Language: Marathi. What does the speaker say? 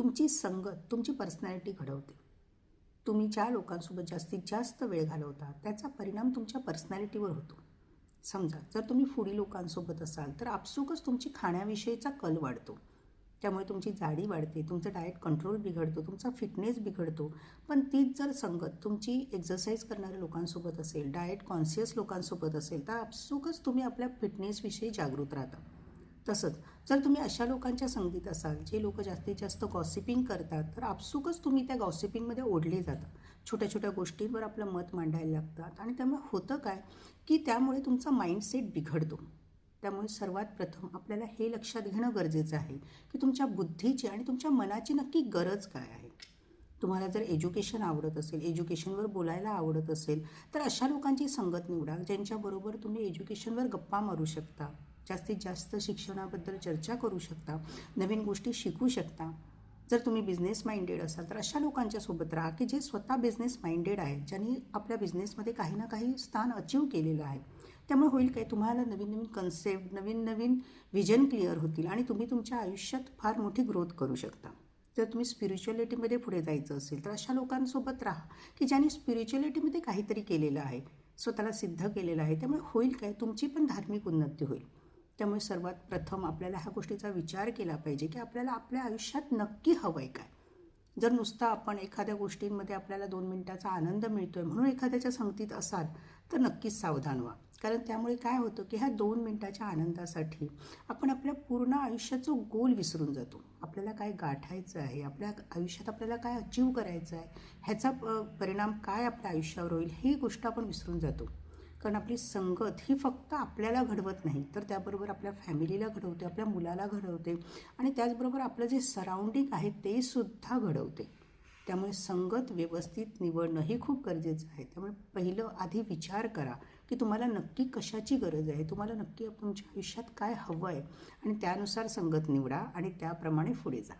तुमची संगत तुमची पर्सनॅलिटी घडवते. तुम्ही ज्या लोकांसोबत जास्तीत जास्त वेळ घालवता त्याचा परिणाम तुमच्या पर्सनॅलिटीवर होतो. समजा जर तुम्ही फुडी लोकांसोबत असाल तर आपसुकच तुमची खाण्याविषयीचा कल वाढतो. त्यामुळे तुमची जाडी वाढते तुमचं डाएट कंट्रोल बिघडतो तुमचा फिटनेस बिघडतो. पण तीच जर संगत तुमची एक्झरसाईज करणाऱ्या लोकांसोबत असेल डाएट कॉन्शियस लोकांसोबत असेल तर आपसुकच तुम्ही आपल्या फिटनेसविषयी जागृत राहता. तसंच जर तुम्ही अशा लोकांच्या संगतीत असाल जे लोक जास्तीत जास्त गॉसिपिंग करतात तर आपसुकच तुम्ही त्या गॉसिपिंगमध्ये ओढले जाता. छोट्या छोट्या गोष्टींवर आपलं मत मांडायला लागतात आणि त्यामुळे होतं काय की त्यामुळे तुमचा माइंडसेट बिघडतो. त्यामुळे सर्वात प्रथम आपल्याला हे लक्षात घेणं गरजेचं आहे की तुमच्या बुद्धीची आणि तुमच्या मनाची नक्की गरज काय आहे. तुम्हाला जर एज्युकेशन आवडत असेल एज्युकेशनवर बोलायला आवडत असेल तर अशा लोकांची संगत निवडा ज्यांच्याबरोबर तुम्ही एज्युकेशनवर गप्पा मारू शकता. जास्तीत जास्त शिक्षणाबद्दल चर्चा करू शकता नवीन गोष्टी शिकू शकता. जर तुम्ही बिझनेस माइंडेड असाल तर अशा लोकांच्या सोबत राहा की जे स्वतः बिझनेस माइंडेड आहेत ज्यांनी आपल्या बिझनेसमध्ये काही ना काही स्थान अचीव केलेलं आहे. त्यामुळे होईल काय? तुम्हाला नवीन नवीन कन्सेप्ट नवीन नवीन विजन क्लिअर होतील आणि तुम्ही तुमच्या आयुष्यात फार मोठी ग्रोथ करू शकता. जर तुम्ही स्पिरिच्युअलिटीमध्ये पुढे जायचं असेल तर अशा लोकांसोबत राहा की ज्यांनी स्पिरिच्युअलिटीमध्ये काहीतरी केलेलं आहे स्वतःला सिद्ध केलेलं आहे. त्यामुळे होईल काय? तुमची पण धार्मिक उन्नती होईल. त्यामुळे सर्वात प्रथम आपल्याला ह्या गोष्टीचा विचार केला पाहिजे की आपल्याला आपल्या आयुष्यात नक्की हवं आहे काय. जर नुसतं आपण एखाद्या गोष्टींमध्ये आपल्याला दोन मिनिटाचा आनंद मिळतो आहे म्हणून एखाद्याच्या संगतीत असाल तर नक्कीच सावधान व्हा. कारण त्यामुळे काय होतं की ह्या दोन मिनटाच्या आनंदासाठी आपण आपल्या पूर्ण आयुष्याचं गोल विसरून जातो. आपल्याला काय गाठायचं आहे आपल्या आयुष्यात आपल्याला काय अचीव करायचं आहे ह्याचा परिणाम काय आपल्या आयुष्यावर होईल ही गोष्ट आपण विसरून जातो. कारण आपली संगत ही फक्त आपल्याला घडवत नाही तर त्याबरोबर आपल्या फॅमिलीला घडवते आपल्या मुलाला घडवते आणि त्याचबरोबर आपलं जे सराउंडिंग आहे ते सुद्धा घडवते. त्यामुळे संगत व्यवस्थित निवडणं हे खूप गरजेचं आहे. त्यामुळे पहिलं आधी विचार करा की तुम्हाला नक्की कशाची गरज आहे तुम्हाला नक्की तुमच्या आयुष्यात काय हवं आहे आणि त्यानुसार संगत निवडा आणि त्याप्रमाणे पुढे जा.